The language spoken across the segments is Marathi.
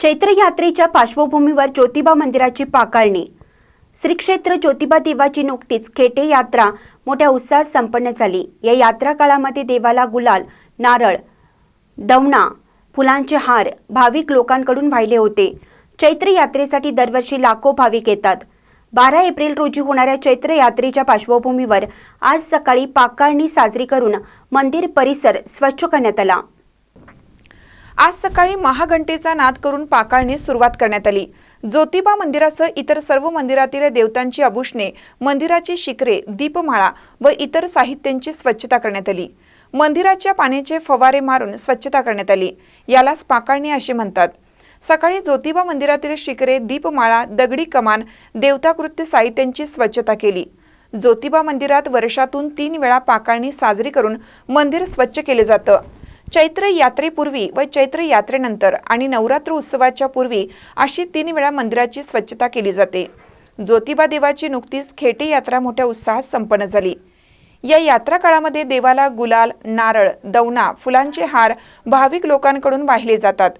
चैत्र यात्रेच्या पार्श्वभूमीवर ज्योतिबा मंदिराची पाकाळणी. श्री क्षेत्र ज्योतिबा देवाची नुकतीच खेटे यात्रा मोठ्या उत्साहात संपन्न झाली. या यात्रा काळामध्ये देवाला गुलाल नारळ दवणा फुलांचे हार भाविक लोकांकडून वाहिले होते. चैत्र यात्रेसाठी दरवर्षी लाखो भाविक येतात. बारा एप्रिल रोजी होणाऱ्या चैत्र यात्रेच्या पार्श्वभूमीवर आज सकाळी पाकाळणी साजरी करून मंदिर परिसर स्वच्छ करण्यात आला. आज सकाळी महाघंटेचा नाद करून पाकाळणी सुरुवात करण्यात आली. ज्योतिबा मंदिरासह इतर सर्व मंदिरातील देवतांची आभूषणे मंदिराची शिखरे दीपमाळा व इतर साहित्यांची स्वच्छता करण्यात आली. मंदिराच्या पाण्याचे फवारे मारून स्वच्छता करण्यात आली. यालाच पाकाळणी असे म्हणतात. सकाळी ज्योतिबा मंदिरातील शिखरे दीपमाळा दगडी कमान देवताकृत्य साहित्यांची स्वच्छता केली. ज्योतिबा मंदिरात वर्षातून तीन वेळा पाकाळणी साजरी करून मंदिर स्वच्छ केले जातं. चैत्र यात्रेपूर्वी व चैत्र यात्रेनंतर आणि नवरात्र उत्सवाच्या पूर्वी अशी तीन वेळा मंदिराची स्वच्छता केली जाते. ज्योतिबा देवाची नुकतीच खेटे यात्रा मोठ्या उत्साहात संपन्न झाली. या यात्रा काळामध्ये देवाला गुलाल नारळ दवना फुलांचे हार भाविक लोकांकडून वाहिले जातात.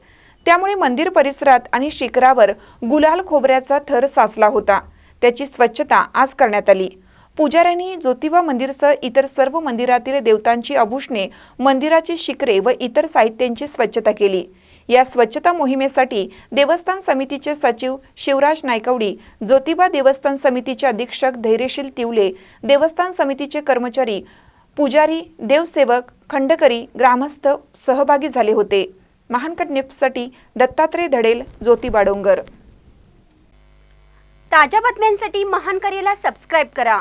त्यामुळे मंदिर परिसरात आणि शिखरावर गुलाल खोबऱ्याचा थर साचला होता. त्याची स्वच्छता आज करण्यात आली. पुजाऱ्यांनी ज्योतिबा मंदिरसह इतर सर्व मंदिरातील देवतांची आभूषणे मंदिराची शिखरे व इतर साहित्यांची स्वच्छता केली. या स्वच्छता मोहिमेसाठी देवस्थान समितीचे सचिव शिवराज नायकवडी ज्योतिबा देवस्थान समितीचे अधीक्षक धैर्यशील तिवले देवस्थान समितीचे कर्मचारी पुजारी देवसेवक खंडकरी ग्रामस्थ सहभागी झाले होते. महानकर निप्ससाठी दत्तात्रय धडेल ज्योतिबा डोंगर. ताज्या बातम्यांसाठी महानकरेला सबस्क्राईब करा.